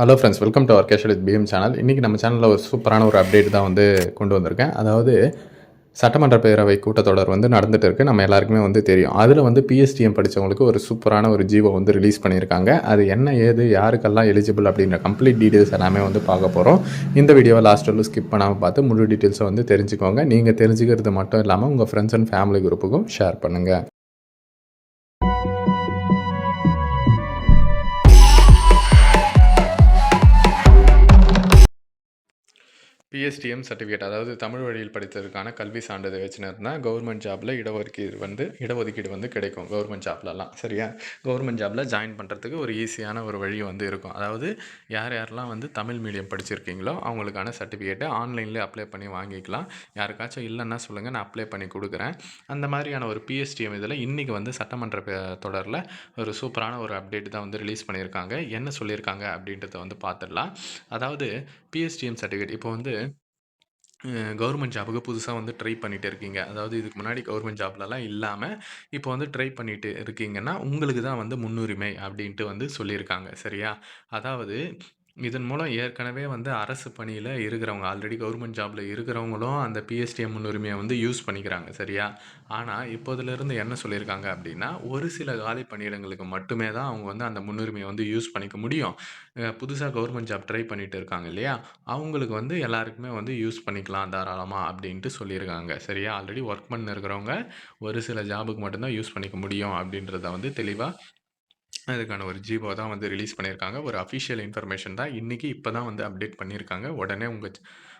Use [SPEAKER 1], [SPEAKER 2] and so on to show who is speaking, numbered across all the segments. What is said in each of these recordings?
[SPEAKER 1] Hello friends welcome to our casual with PM channel இன்றைக்கி நம்ம சேனலில் ஒரு சூப்பரான ஒரு அப்டேட் தான் வந்து கொண்டு வந்திருக்கேன். அதாவது சட்டமன்ற பேரவை கூட்டத்தொடர் வந்து நடந்துட்டு இருக்குது நம்ம எல்லாருக்குமே வந்து தெரியும். அதில் வந்து பிஎஸ்டிஎம் படித்தவங்களுக்கு ஒரு சூப்பரான ஒரு ஜீவோ வந்து ரிலீஸ் பண்ணியிருக்காங்க. அது என்ன ஏது யாருக்கெல்லாம் எலிஜிபிள் அப்படின்ற கம்ப்ளீட் டீட்டெயில்ஸ் எல்லாமே வந்து பார்க்க போகிறோம் இந்த வீடியோவை லாஸ்ட் வரலும் ஸ்கிப் பண்ணாமல் பார்த்து முழு டீட்டெயில்ஸை வந்து தெரிஞ்சுக்கோங்க. நீங்கள் தெரிஞ்சுக்கிறது மட்டும் இல்லாமல் உங்கள் ஃப்ரெண்ட்ஸ் அண்ட் ஃபேமிலி குரூப்புக்கும் ஷேர் பண்ணுங்கள் பிஎஸ்டிஎம் சர்டிஃபிகேட் அதாவது தமிழ் வழியில் படித்ததற்கான கல்வி சான்றிதழ் வச்சுருந்தா கவர்மெண்ட் ஜாபில் இடஒதுக்கீடு வந்து இடஒதுக்கீடு வந்து கிடைக்கும். கவர்மெண்ட் ஜாப்லலாம் சரியா? கவர்மெண்ட் ஜாபில் ஜாயின் பண்ணுறதுக்கு ஒரு ஈஸியான ஒரு வழி வந்து இருக்கும். அதாவது யார் யாரெல்லாம் வந்து தமிழ் மீடியம் படிச்சிருக்கீங்களோ அவங்களுக்கான சர்டிஃபிகேட்டை ஆன்லைன்லேயே அப்ளை பண்ணி வாங்கிக்கலாம். யாருக்காச்சும் இல்லைன்னா சொல்லுங்கள் நான் அப்ளை பண்ணி கொடுக்குறேன். அந்த மாதிரியான ஒரு பிஎஸ்டிஎம் இதில் இன்றைக்கி வந்து சட்டமன்ற தொடரில் ஒரு சூப்பரான ஒரு அப்டேட் தான் வந்து ரிலீஸ் பண்ணியிருக்காங்க. என்ன சொல்லியிருக்காங்க அப்படின்றத வந்து பார்த்துடலாம் அதாவது பிஎஸ்டிஎம் சர்டிஃபிகேட் இப்போ வந்து கவர்மெண்ட் ஜாபுக்கு புதுசாக வந்து ட்ரை பண்ணிட்டு இருக்கீங்க. அதாவது இதுக்கு முன்னாடி கவர்மெண்ட் ஜாப்லலாம் இல்லாமல் இப்போ வந்து ட்ரை பண்ணிட்டு இருக்கீங்கன்னா உங்களுக்கு தான் வந்து முன்னுரிமை அப்படின்ட்டு வந்து சொல்லியிருக்காங்க. சரியா? அதாவது இதன் மூலம் ஏற்கனவே வந்து அரசு பணியில் இருக்கிறவங்க ஆல்ரெடி கவர்மெண்ட் ஜாபில் இருக்கிறவங்களும் அந்த பிஎஸ்டிஎம் முன்னுரிமையை வந்து யூஸ் பண்ணிக்கிறாங்க சரியா? ஆனால் இப்போதுலேருந்து என்ன சொல்லியிருக்காங்க அப்படின்னா ஒரு சில காலி பணியிடங்களுக்கு மட்டுமே தான் அவங்க வந்து அந்த முன்னுரிமையை வந்து யூஸ் பண்ணிக்க முடியும். புதுசாக கவர்மெண்ட் ஜாப் ட்ரை பண்ணிட்டு இருக்காங்க இல்லையா? அவங்களுக்கு வந்து எல்லாருக்குமே வந்து யூஸ் பண்ணிக்கலாம் தாராளமாக அப்படின்ட்டு சொல்லியிருக்காங்க சரியா? ஆல்ரெடி ஒர்க் பண்ண இருக்கிறவங்க ஒரு சில ஜாபுக்கு மட்டும்தான் யூஸ் பண்ணிக்க முடியும் அப்படின்றத வந்து தெளிவாக அதுக்கான ஒரு ஜீவோ தான் வந்து ரிலீஸ் பண்ணியிருக்காங்க. ஒரு அஃபிஷியல் இன்ஃபர்மேஷன் தான். இன்றைக்கி இப்போ தான் வந்து அப்டேட் பண்ணியிருக்காங்க. உடனே உங்கள்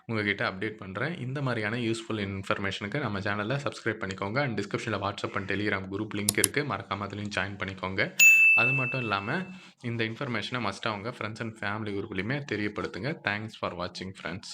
[SPEAKER 1] உங்ககிட்ட அப்டேட் பண்ணுறேன் இந்த மாதிரியான யூஸ்ஃபுல் இன்ஃபர்மேஷனுக்கு நம்ம சேனலில் சப்ஸ்கிரைப் பண்ணிக்கோங்க. அண்ட் டிஸ்கிரிப்ஷனில் WhatsApp and Telegram group link இருக்குது மறக்காம அதுலேயும் ஜாயின் பண்ணிக்கோங்க. அது மட்டும் இல்லாமல் இந்த இன்ஃபர்மேஷனை மஸ்ட்டாக உங்கள் ஃப்ரெண்ட்ஸ் அண்ட் ஃபேமிலி குரூப்லேயுமே தெரியப்படுத்துங்க. தேங்க்ஸ் ஃபார் வாட்சிங் ஃப்ரெண்ட்ஸ்